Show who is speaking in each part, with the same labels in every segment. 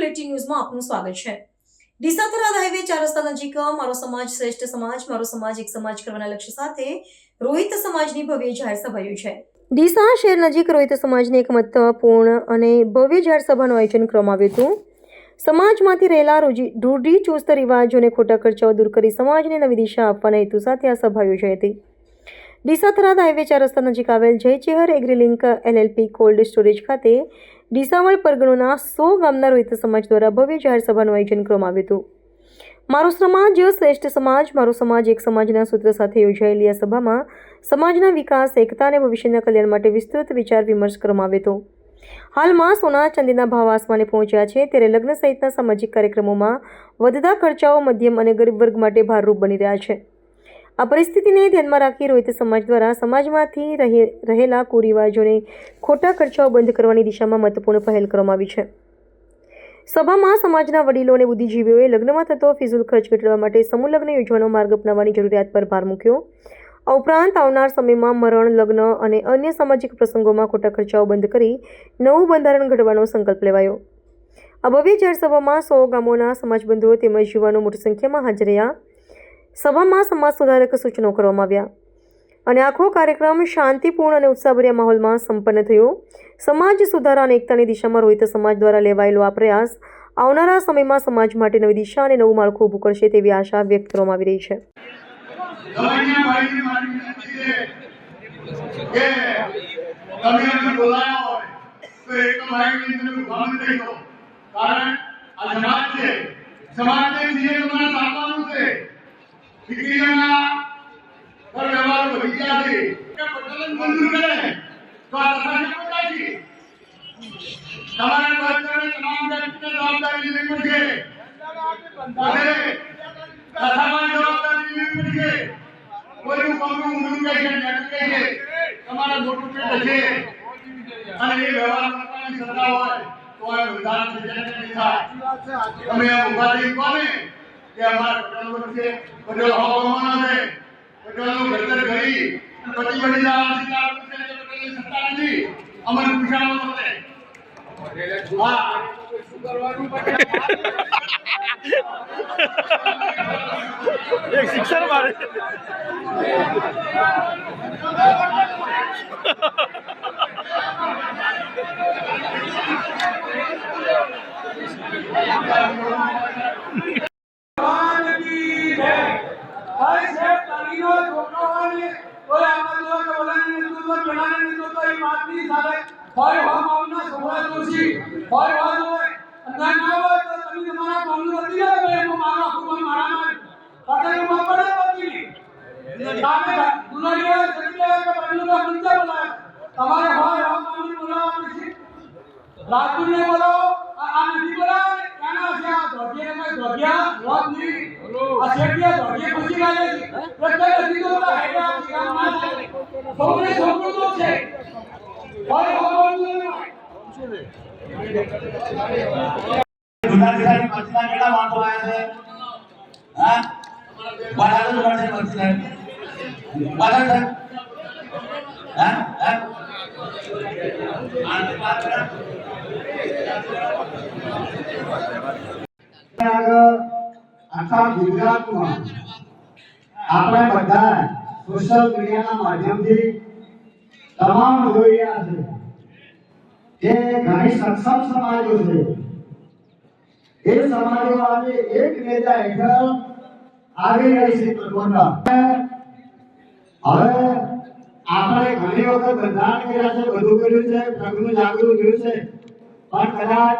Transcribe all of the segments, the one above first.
Speaker 1: ફ્લેટી ન્યૂઝમાં આપનું સ્વાગત છે. ડીસા થરાદ હાઈવે ચાર રસ્તા નજીક મારો સમાજ શ્રેષ્ઠ સમાજ, મારો સમાજ એક સમાજ કરવાના લક્ષ્ય સાથે રોહિત સમાજની ભવ્ય જાહેર સભા છે. ડીસા શહેર નજીક રોહિત સમાજની એક મહત્વપૂર્ણ અને ભવ્ય જાહેર સભાનું આયોજન કરવામાં આવ્યું હતું. સમાજમાંથી રહેલા રોજી રૂઢિચુસ્ત રિવાજો અને ખોટા ખર્ચાઓ દૂર કરી સમાજને નવી દિશા આપવાના હેતુ સાથે આ સભા યોજાઈ હતી. ડીસા થરાદ હાઈવે ચાર રસ્તા નજીક આવેલ Jay Chehar Agrilink LLP cold storage ખાતે ડીસાવળ પરગણોના સો ગામના રોહિત સમાજ દ્વારા ભવ્ય જાહેર સભાનું આયોજન કરવામાં આવ્યું હતું. મારો સમાજ, શ્રેષ્ઠ સમાજ, મારો સમાજ, એક સમાજના સૂત્ર સાથે યોજાયેલી આ સભામાં સમાજના વિકાસ, એકતા અને ભવિષ્યના કલ્યાણ માટે વિસ્તૃત વિચાર વિમર્શ કરવામાં આવ્યો હતો. હાલમાં સોના, ચાંદીના ભાવ આસમાને પહોંચ્યા છે, ત્યારે લગ્ન સહિતના સામાજિક કાર્યક્રમોમાં વધતા ખર્ચાઓ મધ્યમ અને ગરીબ વર્ગ માટે ભારરૂપ બની રહ્યા છે. આ પરિસ્થિતિને ધ્યાનમાં રાખી રોહિત સમાજ દ્વારા સમાજમાંથી રહે, રહેલા કુરિવાજોને ખોટા ખર્ચાઓ બંધ કરવાની દિશામાં મહત્વપૂર્ણ પહેલ કરવામાં આવી છે. સભામાં સમાજના વડીલો અને બુદ્ધિજીવીઓએ લગ્નમાં થતો ફિઝુલ ખર્ચ ઘટાડવા માટે સમૂહ લગ્ન યોજવાનો માર્ગ અપનાવવાની જરૂરિયાત પર ભાર મૂક્યો. આ ઉપરાંત આવનાર સમયમાં મરણ, લગ્ન અને અન્ય સામાજિક પ્રસંગોમાં ખોટા ખર્ચાઓ બંધ કરી નવું બંધારણ ઘડવાનો સંકલ્પ લેવાયો. આ ભવ્ય જાહેરસભામાં સો ગામોના સમાજબંધુઓ તેમજ યુવાનો મોટી સંખ્યામાં હાજર રહ્યા. સભામાં સમાજ સુધારક સૂચનો કરવામાં આવ્યા. અને આખો કાર્યક્રમ શાંતિપૂર્ણ અને ઉત્સાહભર્યા માહોલમાં સંપન્ન થયો. સમાજ સુધારા અને એકતાની દિશામાં રોહિત સમાજ દ્વારા લેવાયેલો આ પ્રયાસ આવનારા સમયમાં સમાજ માટે નવી દિશા અને નવું માળખું ઊભું કરશે તેવી આશા વ્યક્ત કરવામાં આવી રહી છે.
Speaker 2: કારણ આ સમાજ છે. સમાજને જીએ તમારે સાંભળવાનું છે દીકરીઓના પર છે અને કોઈનું પગલું ઊંધું છે છે તમારા હશે અને એ વ્યવહાર કરવાની સત્તા હોય તો આ બંધારણ સિદ્ધાંત નહીં થાય તમે આ થઈ કોને કે અમારા પટેલ છે પટેલ હોવાનો છે. પટેલનું ઘડતર કરી અને પછી બની જવા અધિકાર છે પટેલની સત્તા નથી. અમને પૂછાવો હા.
Speaker 3: એક શિક્ષણ મારે
Speaker 4: ભગવાન કી જય ભાઈ સાહેબ તાલીનો આમાં જો કે બોલાને નેતૃત્વ પેલાને એ વાતની સાથે હોય હો માવના સોળા દોષી હોય હોય ના ના હોય તો તમે તમારા કામનું નથી હું મારો આખું મારા માર પાટે માં પડે પછી સામે દુનિયા સકલે કે બદલું કા મંજા તમારે હોય હો માવનું બોલાવવાનું છે રાજપૂતને બોલો આ નથી બોલાવે એના છે આ ધોતિયા ને ધોતિયા લોટ નહીં. છે પ્રત્યેક છે
Speaker 5: કેટલા માણસો આવ્યા છે હા તો મળશે સાહેબ બધા સાહેબ હા હા
Speaker 6: આખા ગુજરાતમાં આપણે બધા સોશિયલ મીડિયાના માધ્યમથી તમામ જોઈ રહ્યા છે. કે ઘણી સક્ષમ સમાજો છે. એ સમાજો આજે એક નેતા હેઠળ આવી રહી છે હવે આપણે ઘણી વખત બંધારણ કર્યા છે, બધું કર્યું છે પ્રજ્ઞ જાગૃત કર્યું છે. પણ કદાચ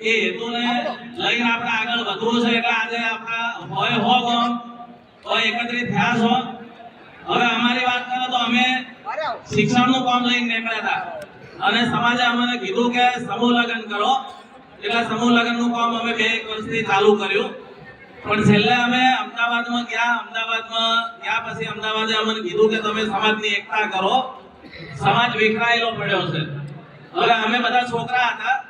Speaker 7: એ હેતુને લઈને આપણે આગળ વધવું છે એટલે આજે આપણા હોય, હો ગમ હોય એકત્રિત થયા છો. હવે અમારી વાત કરો તો અમે શિક્ષણનું કામ લઈને નીકળ્યા હતા. અને સમાજે અમને કીધું કે સમૂહ લગ્ન કરો. એટલે સમૂહ લગ્નનું કામ અમે બે એક વર્ષથી ચાલુ કર્યું. પણ છેલ્લે અમે અમદાવાદમાં ગયા. અમદાવાદમાં ગયા પછી અમદાવાદે અમને કીધું કે તમે સમાજની એકતા કરો. સમાજ વિખરાયેલો પડ્યો છે. હવે અમે બધા છોકરા હતા.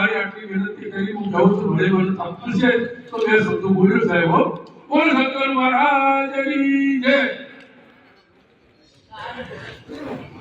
Speaker 3: મારી આટલી વિનંતી કરી હું જાઉં છું ભલે મને તક છે, તો બે શબ્દો બોલ્યો સાહેબ બોલ સત્તર મહારાજની જય.